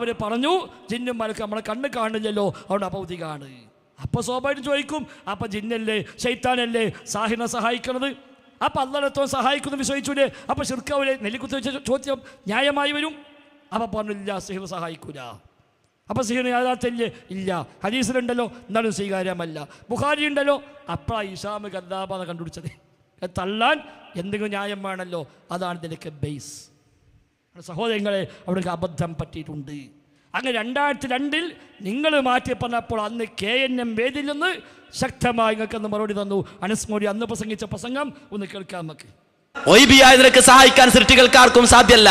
അവർ പറഞ്ഞു ജിന്നും മലക്ക് നമ്മളെ കണ്ണ് കാണില്ലല്ലോ അതുകൊണ്ട് അഭൗതികാണ് അപ്പോൾ സ്വാഭാവികം ചോദിക്കും അപ്പം ജിന്നല്ലേ ശൈത്താനല്ലേ സാഹിനെ സഹായിക്കണത്? അപ്പം അള്ളടത്തോ സഹായിക്കുന്നു വിശ്വസിച്ചൂലേ? അപ്പം ഷിർക്കാവിലെ നെല്ലിക്കുത്തി വെച്ച ചോദ്യം ന്യായമായി വരും. അപ്പം പറഞ്ഞില്ല സിഹിർ സഹായിക്കൂല. അപ്പം സിഹിർ യാഥാർത്ഥ്യല്ലേ ഇല്ല. ഹദീസിലുണ്ടല്ലോ എന്നാലും സ്വീകാര്യമല്ല. ബുഖാരി ഉണ്ടല്ലോ അപ്പോൾ ഇഷാമ് കദ്ദാബാന്ന് കണ്ടുപിടിച്ചത്? തള്ളാൻ എന്തെങ്കിലും ന്യായം വേണമല്ലോ അതാണ് ഇതിലേക്ക് ബേസ് സഹോദരങ്ങളെ അവർക്ക് അബദ്ധം പറ്റിയിട്ടുണ്ട്. അങ്ങനെ രണ്ടായിരത്തി രണ്ടിൽ നിങ്ങൾ മാറ്റി പറഞ്ഞപ്പോൾ അന്ന് കെ എൻ എം വേദിയിൽ നിന്ന് ശക്തമായി നിങ്ങൾക്ക് അന്ന് മറുപടി തന്നു. അനസ്മോടി അന്ന് പ്രസംഗിച്ച പ്രസംഗം ഒന്ന് കേൾക്കാം നമുക്ക്. ഒയ്ബിയായ സഹായിക്കാൻ സൃഷ്ടികൾക്കാർക്കും സാധ്യല്ല.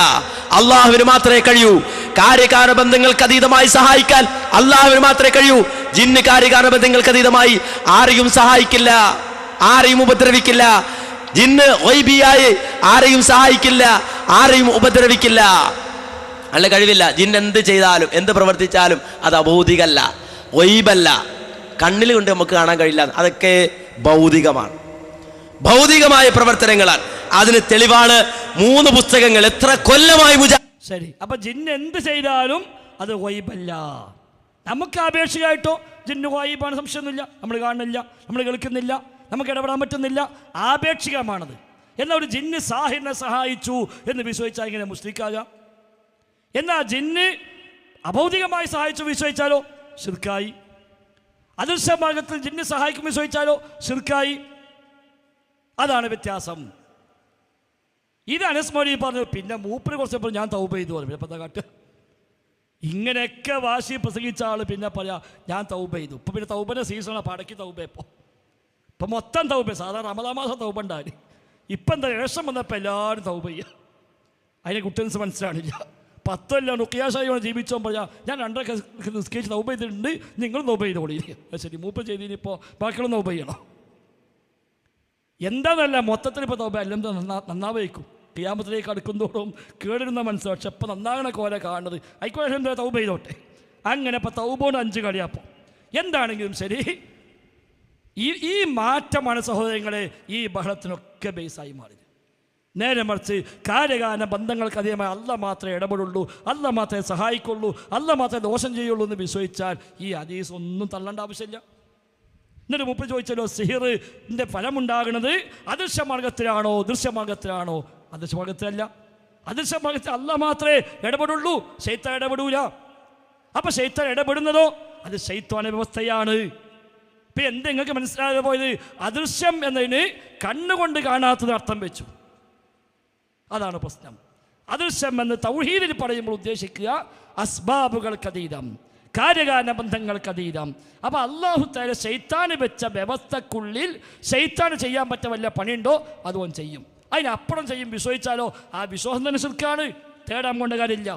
അള്ളാഹുവിന് മാത്രമേ കഴിയൂ. കാര്യകാര ബന്ധങ്ങൾക്ക് അതീതമായി സഹായിക്കാൻ അള്ളാഹുവിന് മാത്രമേ കഴിയൂ. ജിന്ന് കാര്യകാര ബന്ധങ്ങൾക്ക് അതീതമായി ആരെയും സഹായിക്കില്ല. ആരെയും ഉപദ്രവിക്കില്ല. ജിന്ന് ഒയ്ബിയായി ആരെയും സഹായിക്കില്ല. ആരെയും ഉപദ്രവിക്കില്ല. അല്ല കഴിവില്ല. ജിൻ എന്ത് ചെയ്താലും എന്ത് പ്രവർത്തിച്ചാലും അത് അഭൗതികല്ല വൈബല്ല. കണ്ണിൽ കൊണ്ട് നമുക്ക് കാണാൻ കഴിയില്ല. അതൊക്കെ ഭൗതികമാണ്. ഭൗതികമായ പ്രവർത്തനങ്ങളാണ് അതിന് തെളിവാണ് മൂന്ന് പുസ്തകങ്ങൾ. എത്ര കൊല്ലമായി ശരി. അപ്പൊ ജിന്ന് എന്ത് ചെയ്താലും അത് വൈബല്ല. നമുക്ക് ആപേക്ഷികമായിട്ടോ ജിന്ന് വൈബാണ് സംശയമൊന്നുമില്ല. നമ്മൾ കാണുന്നില്ല നമ്മൾ കേൾക്കുന്നില്ല നമുക്ക് ഇടപെടാൻ പറ്റുന്നില്ല. ആപേക്ഷികമാണത്. എന്നാൽ ഒരു ജിന്ന് സാഹിറിനെ സഹായിച്ചു എന്ന് വിശ്വസിച്ചാൽ ഇങ്ങനെ മുസ്ലിക്കാകാം? എന്നാൽ ജിന്ന് അഭൗതികമായി സഹായിച്ചു വിശ്വസിച്ചാലോ? ശിർക്കായി. അദൃശ്യ മാർഗത്തിൽ ജിന്ന് സഹായിക്കും വിശ്വസിച്ചാലോ? ശിർക്കായി. അതാണ് വ്യത്യാസം. ഇത് അനസ്മരി പറഞ്ഞു പിന്നെ മൂപ്പര് കുറച്ചപ്പോൾ ഞാൻ തൗബ ചെയ്തു പറഞ്ഞു. പിന്നെ എന്താ കാട്ട് ഇങ്ങനെയൊക്കെ വാശി പ്രസംഗിച്ച ആൾ പിന്നെ പറയാ ഞാൻ തൗബ ചെയ്തു. ഇപ്പം പിന്നെ തൗബന്റെ സീസണാണ് പടക്കി തൗബ ഇപ്പോൾ ഇപ്പം മൊത്തം തൗബ. സാധാരണ റമദാ മാസം തൗബ ഇപ്പം എന്താ രേഷം വന്നപ്പോൾ എല്ലാവരും തൗബ ചെയ്യുക. അതിനെ കുട്ടൻസ് മനസ്സിലാണില്ല പത്തല്ല നുക്കിയാശായി ജീവിച്ചോ പറയാ ഞാൻ രണ്ടൊക്കെ നിസ്കരിച്ച് തൗബ ചെയ്തിട്ടുണ്ട് നിങ്ങൾ തൗബ ചെയ്തോളി. ശരി മൂപ്പ ചെയ്തിനിപ്പോൾ ബാക്കിയുള്ള തൗബ ചെയ്യണം? എന്താണെന്നല്ല മൊത്തത്തിൽ ഇപ്പോൾ തൗബ എല്ലാം നന്നാ നന്നാവേക്കും ക്രിയാമത്തിലേക്ക് അടുക്കുന്നതോടും കേടിരുന്ന മനസ്സിലാവും പക്ഷെ ഇപ്പം നന്നാകണ കോല കാണുന്നത്. ആയിക്കോട്ടെ എന്താ തൗബ ചെയ്തോട്ടെ. അങ്ങനെ ഇപ്പം തൗബോണ്ട് അഞ്ച് കളിയാപ്പം എന്താണെങ്കിലും ശരി ഈ ഈ മാറ്റമാണ് സഹോദരങ്ങളെ ഈ ബഹളത്തിനൊക്കെ ബേസായി മാറിയത്. നേരെ മറിച്ച് കാര്യകാല ബന്ധങ്ങൾക്ക് അധികമായി അല്ല മാത്രമേ ഇടപെടുള്ളൂ അല്ല മാത്രമേ സഹായിക്കുള്ളൂ അല്ല മാത്രമേ ദോഷം ചെയ്യുള്ളൂ എന്ന് വിശ്വസിച്ചാൽ ഈ ഹദീസ് ഒന്നും തള്ളേണ്ട ആവശ്യമില്ല. എന്നിട്ട് മുപ്പ് ചോദിച്ചല്ലോ സിഹിറിന്റെ ഫലമുണ്ടാകുന്നത് അദൃശ്യമാർഗത്തിലാണോ ദൃശ്യമാർഗത്തിലാണോ? അദൃശ്യമാർഗത്തിലല്ല. അദൃശ്യമാർഗത്തിൽ അല്ല മാത്രമേ ഇടപെടുള്ളൂ ശൈത്താൻ ഇടപെടൂല. അപ്പം ശൈത്താൻ ഇടപെടുന്നതോ? അത് ശൈത്വാന വ്യവസ്ഥയാണ്. ഇപ്പൊ എന്ത് നിങ്ങൾക്ക് മനസ്സിലാകാതെ പോയത്? അദൃശ്യം എന്നതിന് കണ്ണുകൊണ്ട് കാണാത്തത് അർത്ഥം വെച്ചു. അതാണ് പ്രശ്നം. അദൃശ്യം എന്ന് തൗഹീദിൽ പറയുമ്പോൾ ഉദ്ദേശിക്കുക അസ്ബാബുകൾക്ക് അസ്ബാബുകൾക്കതീതം കാര്യകാരണ ബന്ധങ്ങൾക്ക് ബന്ധങ്ങൾക്കതീതം അപ്പോൾ അള്ളാഹു തല ശൈത്താന് വെച്ച വ്യവസ്ഥക്കുള്ളിൽ ശൈത്താന് ചെയ്യാൻ പറ്റ വല്ല പണിയുണ്ടോ? അതുകൊണ്ട് ചെയ്യും. അതിനപ്പുറം ചെയ്യും. വിശ്വസിച്ചാലോ? ആ വിശ്വാസം തന്നെ ശിർക്കാണ്. തേടാൻ കൊണ്ട കാര്യമില്ല.